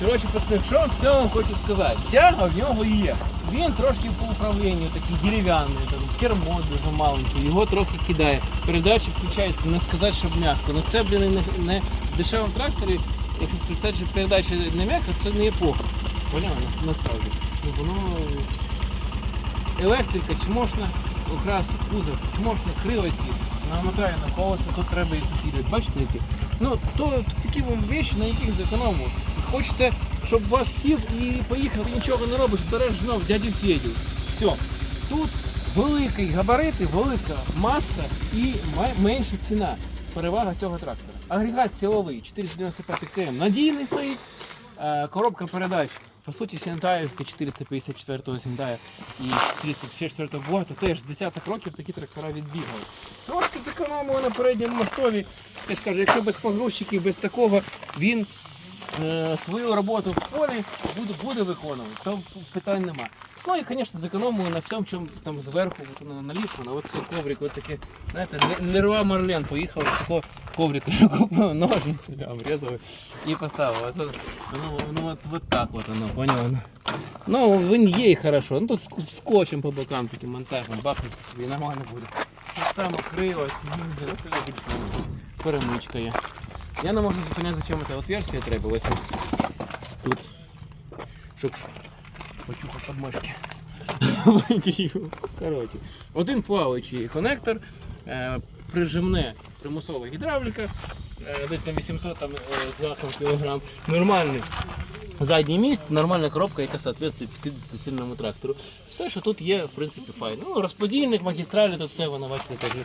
Коротше, пацани, що в цьому хочу сказати? Тяга в нього є. Він трошки по управлінню такий дерев'яний, там кермо дуже маленьке, його трохи кидає. Передача включається, не сказати, щоб м'яко. Ну це, блін, не, не в дешевому тракторі, якщо включаєш передача не м'яка, це не епоха. Поняв? На- Насправді. Ну, воно електрика, чмошна, окрас кузов, чмошна, крила ці, намотає на колеса, тут треба їх усилювати. Бачите які? Ну, то, такі вам речі, на яких зекономили. Хочете, щоб вас сів і поїхав, і нічого не робиш, береш знов дядю Федю. Все. Тут великий габарити, велика маса і менша ціна. Перевага цього трактора. Агрегат силовий 495 км. Надійний стоїть. Е, Коробка передач. По суті, Сінтаївка 454-го Сінтая і 464-го Буата теж з десяток років такі трактора відбігали. Трошки зекономили на передньому мостові. Я ж кажу, якщо без погрузчиків, без такого, він свою роботу в полі буде, буде виконувати, то питань нема. Ну і, звісно, зекономили на всьому, чому там зверху от, на, наліпку, на от коврик, от таке, знаєте, Леруа Марлен поїхав такого коврика, купив ножниці, обрізав і поставив. Це, ну, ну от, от так от воно, поняв? Ну, він є і хорошо. Ну тут ск- скотчем по бокам таким монтажем, бахнути собі нормально буде. Так само криво, от це буде перемичка є. Я не можу зупиняти, зачем це отверстие треба. Ось тут. Щоб почухав подмышки. Коротше. Один плаваючий конектор, е, прижимне примусова гідравліка, е, десь на 800 там, е, з гаком кілограм. Нормальний задній міст, нормальна коробка, яка соответствує 50 сильному трактору. Все, що тут є, в принципі, файно. Ну, розподільник, магістралі, тут все воно бачите, так,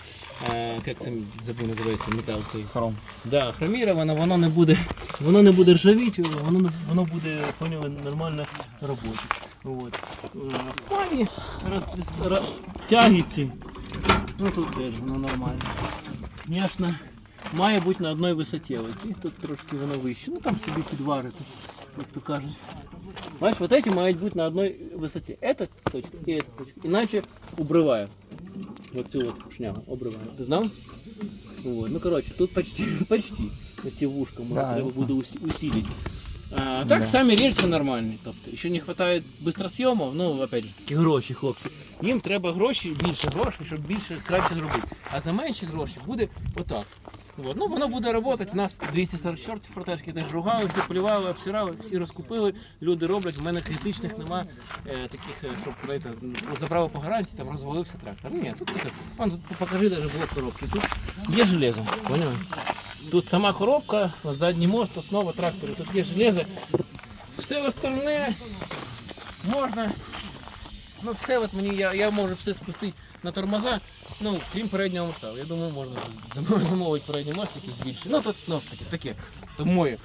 е, як це забув називається метал. Хром. Да, хроміровано, воно не буде, воно не буде ржавіти, воно, воно буде поняли, нормально робоче. От. Е, В плані роз, роз, тяги ці, ну тут теж воно нормально. Звісно, має бути на одній висоті, оці тут трошки воно вище. Ну там собі підварити, як то кажуть. Бачиш, вот эти мають бути на одній висоті. Эта точка і эта точка. Іначе обриває. Оцю от шнягу обриває. Ти знав? Вот. Ну коротше, тут почти, почти на ці вушка може Да, треба я знаю. буде усі- усилити. А, так Да. самі рельси нормальні. Тобто, ще не вистачає бистросйомів, ну опять же гроші, хлопці. Їм треба гроші, більше грошей, щоб більше краще зробити. А за менші гроші буде отак. От. Ну, воно буде працювати. У нас 244 фортешки теж ругали, всі полювали, обсирали, всі розкупили, люди роблять. У мене критичних нема е, таких, е, щоб знаєте, ну, забрали по гарантії, там розвалився трактор. Ні, тут таке. Вон, тут покажи навіть блок коробки. Тут є железо, поняли? Тут сама коробка, задній мост, основа трактора, тут є железо. Все остальне можна. Ну все от мені, я, я можу все спустити на тормоза, ну, крім переднього моста. Я думаю, можна замовити передній мост якийсь більше. Ну тут ну, таке, таке, то моє.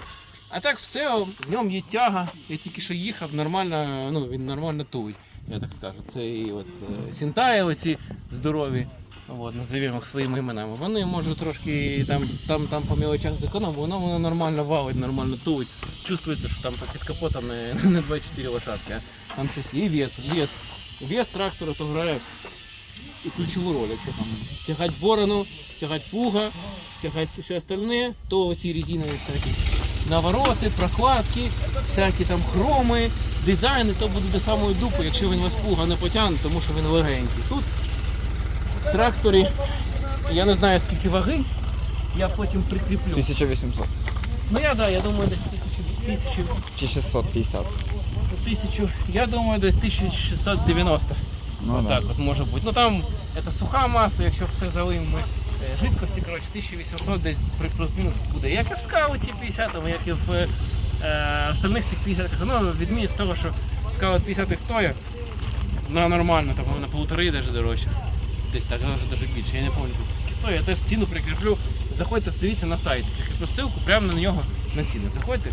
А так все, в ньому є тяга. Я тільки що їхав, нормально, ну він нормально тують, я так скажу. Це і от е, Сінтаєві ці здорові. От, називаємо їх своїми іменами. Вони можуть трошки там, там, там по мілочах зекономити, воно, воно нормально валить, нормально тують. Чувствується, що там під капотом не, не 24 лошадки, а там щось. І вес, вес. Вес трактора то грає ключову роль, якщо там тягати борону, тягати пуга, тягати все остальне, то оці резинові всякі навороти, прокладки, всякі там хроми, дизайни, то буде до самої дупи, якщо він вас пуга не потягне, тому що він легенький. Тут в тракторі, я не знаю скільки ваги, я потім прикріплю. 1800 Ну я да, я думаю, десь тисячу, тисячу, чи 650. тисячу, я думаю, десь 1690. Ну, так от може бути. Ну там це суха маса, якщо все залимо ми жидкості, коротше, 1800 десь при плюс-мінус буде. Як і в скауті 50, як і в е, е, остальних цих 50 Ну, відмінність того, що скаут 50 і стоїть, на нормально, там на полтори навіть дорожче. Десь так, навіть навіть більше. Я не пам'ятаю, скільки стоїть. Я теж ціну прикріплю. Заходьте, дивіться на сайт. Прикріплю ссылку прямо на нього на ціни. Заходьте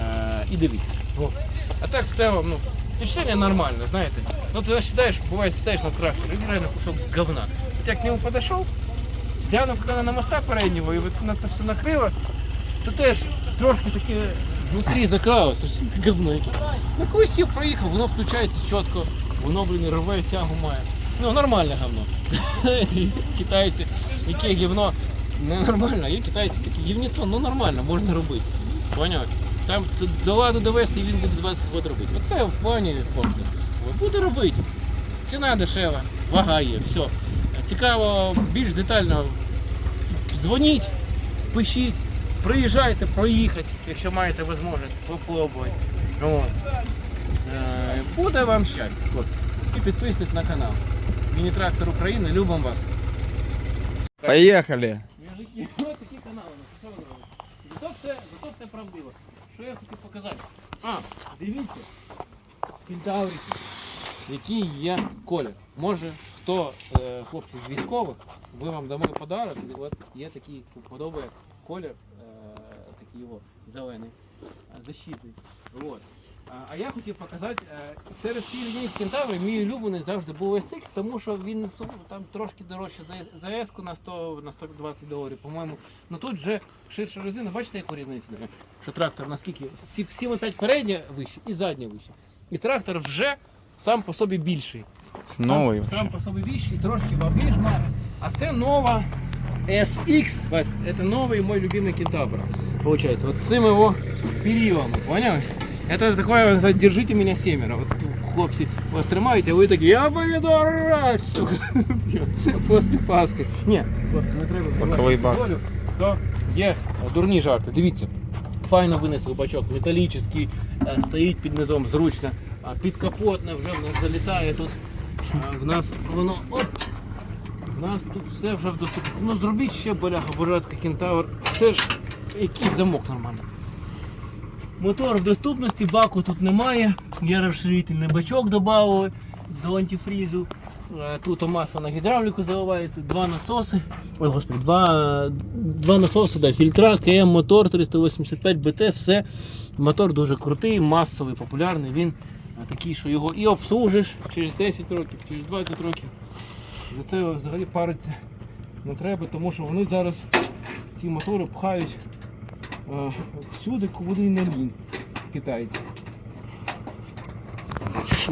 е, і дивіться. Во. А так в цілому, ну, впечатление нормально, знаете. Ну ты считаешь, бывает, сідаєш на тракторе и реально кусок говна. Хотя к нему подошел, глянув, коли на моста переднього і от на це все накрило, то теж трошки таке внутрі закралося, говно яке. Ну коли сів проїхав, воно включається чітко, воно, блін, рве тягу має. Ну, нормальне говно. Китайці, яке гівно, не нормально, є китайці такі гівніцо, ну нормально, можна робити. Поняв? Там до ладу довести і він буде 20 років робити. Оце в плані фонду. Буде робити. Ціна дешева, вага є, все. Цікаво, більш детально дзвоніть, пишіть, приїжджайте, проїхати, якщо маєте можливість попробувати. От. Е, Буде вам щастя, хлопці. І підписуйтесь на канал. Міні-трактор України, любимо вас. Мужики, ось такі канали у нас. Що ви робите? Зато все, зато все правдиво. Що я хотів показати? А, дивіться. Кентаврики. Який є колір. Може, хто е, хлопці з військових, ви вам дамо подарок. і От є такий подобає колір, е, такий його зелений, е, защитний. Вот. А, я хотів показати, серед всіх лінійок кентаврів мій улюблений завжди був SX, тому що він там трошки дорожче за, S-ку на 100 на 120 доларів, по-моєму. Ну тут вже ширша резина, бачите, яку різницю? Що трактор наскільки? 7,5 передня вище і задня вище. І трактор вже сам по собі більший. Це новий. Сам, сам по собі більший, трошки ваги ж має. А це нова SX. Вась, це новий мой любимый кентавр. Получается, вот с цим его периодом, понял? Это такое, вот, сказать, держите меня семеро. Вот хлопці вас тримають, а ви такі, я поїду орать, сука. После Пасхи. Ні, хлопці, не треба. Боковий бак. долю, То є е, дурні жарти. Дивіться. Файно винесли бачок, металічний, е, стоїть під низом зручно. А підкапотне вже в нас залітає тут. А в нас воно оп. В нас тут все вже в доступності. Ну зробіть ще боляха, божацький кентавр. Ж якийсь замок нормальний. Мотор в доступності, баку тут немає. Є розширительний бачок додали до антифрізу. Е, Тут масло на гідравліку заливається, два насоси. Ой, господи, два, два насоси, да, фільтра, КМ, мотор 385 БТ, все. Мотор дуже крутий, масовий, популярний. Він е, такий, що його і обслужиш через 10 років, через 20 років. За це взагалі париться не треба, тому що вони зараз ці мотори пхають е, всюди, куди не лінь китайці.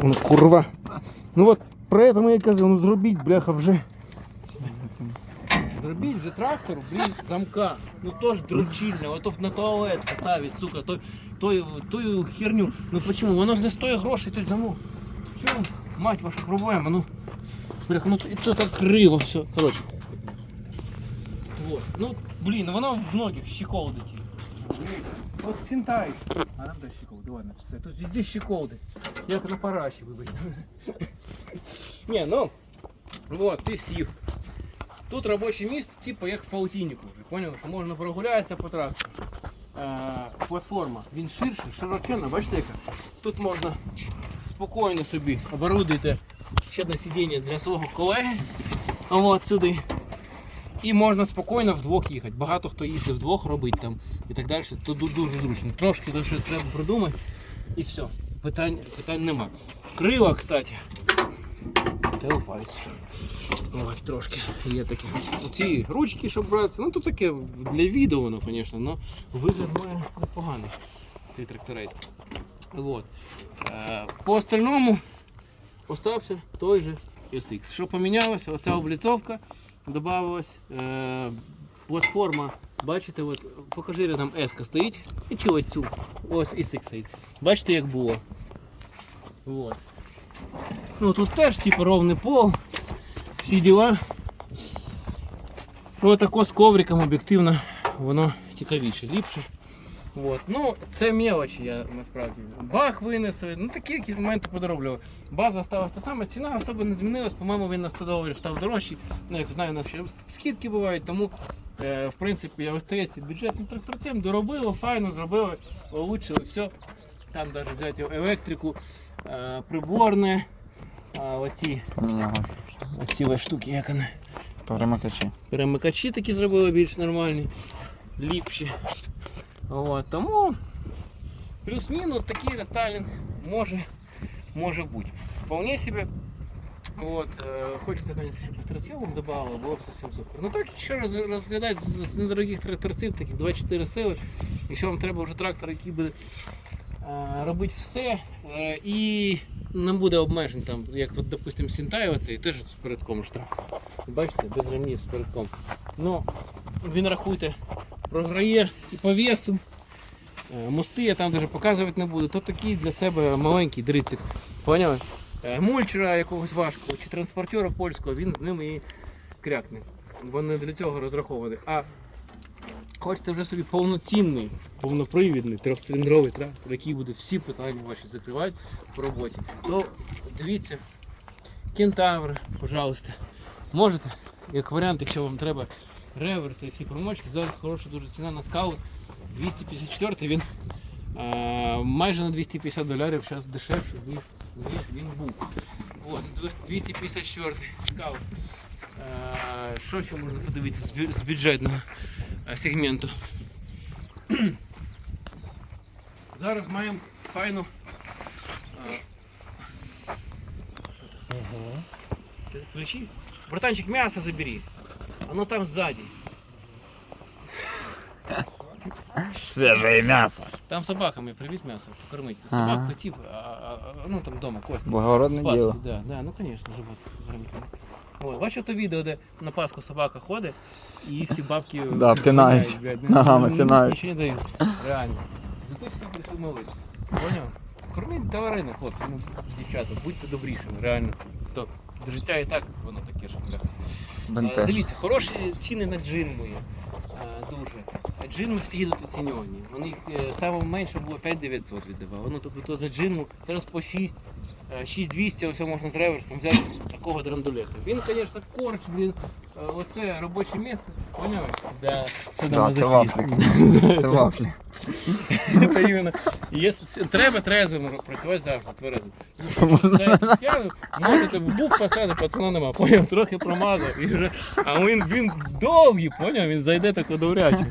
Ну, курва. Ну от поэтому я кажу, ну зробіть, бляха, вже. Зробіть вже трактор, блін, замка. Ну то ж дручильне, ото на туалет поставить, сука, той, той, тою херню. Ну почему? Воно ж не стоїть грошей, той замок. В чому, мать ваша проблема? Ну, бляха, ну і то так криво все. Коротше. Вот. Ну, блін, воно в многих щеколди ті. От Сінтай. А нам дай щеколди, ладно, все. Тут везде щеколди. Як на параші, вибач. Не, ну, вот, ти сів. Тут робоче місце, типу як в паутиннику. Вже поняв, що можна прогулятися по трактору. Е, платформа. Він ширший, широченна, бачите яка? Тут можна спокійно собі оборудуєте ще одне сидіння для свого колеги. От сюди. І можна спокійно вдвох їхати. Багато хто їздить вдвох робить там і так далі. Ду- дуже зручно. Трошки то щось треба придумати і все. Питань, питань нема. Крила, кстати. Телепаються. Ось трошки є такі. Ці ручки, щоб братися. Ну тут таке для відео воно, звісно, але вигляд має непоганий. Цей тракторець. Вот. Е, По остальному остався той же SX. Що помінялося? Оця обліцовка додавалась. Е, платформа, бачите, от, покажи рядом S стоїть. І чи ось цю. Ось SX стоїть. Бачите, як було. Вот. Ну тут теж типу ровний пол, всі діла. Ну тако з ковриком об'єктивно воно цікавіше, ліпше. Вот. Ну, це мелочі, я насправді. Бак винесли, ну такі якісь моменти подороблював. База осталась та сама, ціна особо не змінилась, по-моєму, він на 100 доларів став дорожчий. Ну, як знаю, у нас ще скидки бувають, тому е, в принципі я остається бюджетним тракторцем, доробили, файно зробили, улучшили, все. Там навіть взяти електрику, е, приборне, а, оці, Ага. оці ось штуки, як вони. Перемикачі. Перемикачі такі зробили більш нормальні, ліпші. От, тому плюс-мінус такий рестайлінг може, може бути. Вполне себе. От, е, хочеться, конечно, щоб быстросъемок добавило, було б совсем супер. Ну так, що роз, розглядати з, з недорогих тракторців, таких 24 сили, якщо вам треба вже трактор, який буде е, робити все е, і не буде обмежень, там, як, от, допустим, Сінтай оцей, теж з передком штраф. Бачите, без ремнів з передком. Ну, він рахуйте, програє і по весу, Е, Мости я там даже показувати не буду. То такий для себе маленький дрицик. Поняли? Е, Мульчера якогось важкого чи транспортера польського, він з ними і крякне. Вони для цього розраховані. А хочете вже собі повноцінний, повнопривідний, трьохциліндровий трактор, який буде всі питання ваші закривати по роботі, то дивіться, кентавр, пожалуйста. Можете, як варіант, якщо вам треба реверси і всі промочки, зараз хороша дуже ціна на скаут. 254 він майже на 250 доларів зараз дешевший, ніж, він був. От, 254 скаут. Е, Що ще можна подивитися з бюджетного е, сегменту? Зараз маємо файну. е, Ти Включи. Братанчик, мясо забери. Оно там сзади. Свіже м'ясо. Там собакам я привіз мясо покормить. Ага. Собак, котів, а, а, а, ну там дома, кості. Благородне Спаски, діло. Да, да, ну конечно, живот кормить. От, бачу то відео, де на Пасху собака ходить і всі бабки Да, втинають. блядь, ну, Ногами ну. Нічого не дають. Реально. Зато всі прийшли молитися. Поняв? Корміть тварини, хлопці, ну, дівчата, будьте добрішими, реально. То життя і так воно таке, що. Е, Бентеж. Дивіться, хороші ціни на джинми. е, Дуже. А джинми всі їдуть оціньовані. У них найменше було 5900 віддавав. Ну тобто то за джинму зараз по 6. е, 6200, ось можна з реверсом взяти такого драндулета. Він, звісно, корч, блін, е, оце робоче місце, поняв? Да, це Да, це вафлі. Це вафлі. Це іменно. Якщо треба трезвим працювати завжди, тверезим. Можете в бук посади, пацана нема, поняв, трохи промазав і вже. А він, він довгий, поняв, він зайде тако довряче.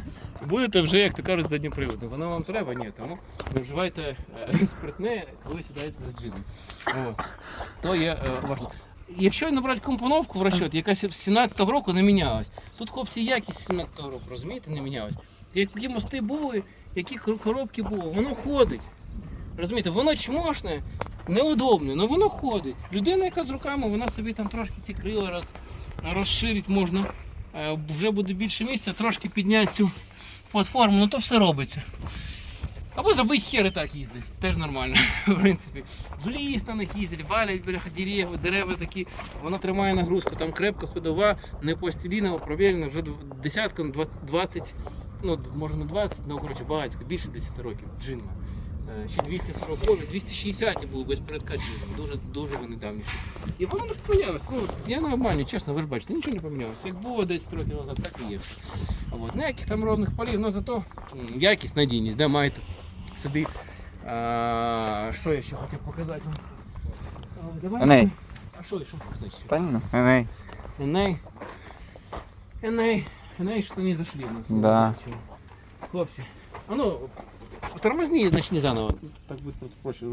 Будете вже, як то кажуть, задніприводом. Воно вам треба, ні, тому не вживайте е, спиртне, коли сідаєте за джином. То є е, важливо. Якщо набрати компоновку в розчет, яка з 17-го року не мінялась. Тут хлопці якість 17-го року, розумієте, не мінялась. Які мости були, які коробки були, воно ходить. Розумієте, воно чмошне, неудобне, але воно ходить. Людина, яка з руками, вона собі там трошки ті крила роз, розширить можна. Е, Вже буде більше місця, трошки підняти цю платформу, ну то все робиться. Або забить хер і так їздить, теж нормально, в принципі. В ліс на них їздять, валять бляха дерева, дерева такі, воно тримає нагрузку, там крепка ходова, не пластилінова, провірена, вже десятком 20, 20 ну може не 20, ну коротше багатько, більше 10 років джинма. Е, Ще 240, може 260 були без передка джинма, дуже, дуже вони давніші. І воно не помінялося. Ну, я обманю, чесно, ви ж бачите, нічого не помінялося. Як було 10 років назад, так і є. От. Ніяких там ровних полів, але зато м, якість, надійність, де маєте собі. А, що я ще хотів показати вам? А, давайте- Еней. А що, що показати ще? Та ні, Еней. Еней. Еней. Еней, что не зашли. у нас. Да. Хлопці. А ну, тормозни, начни заново. Так будет проще.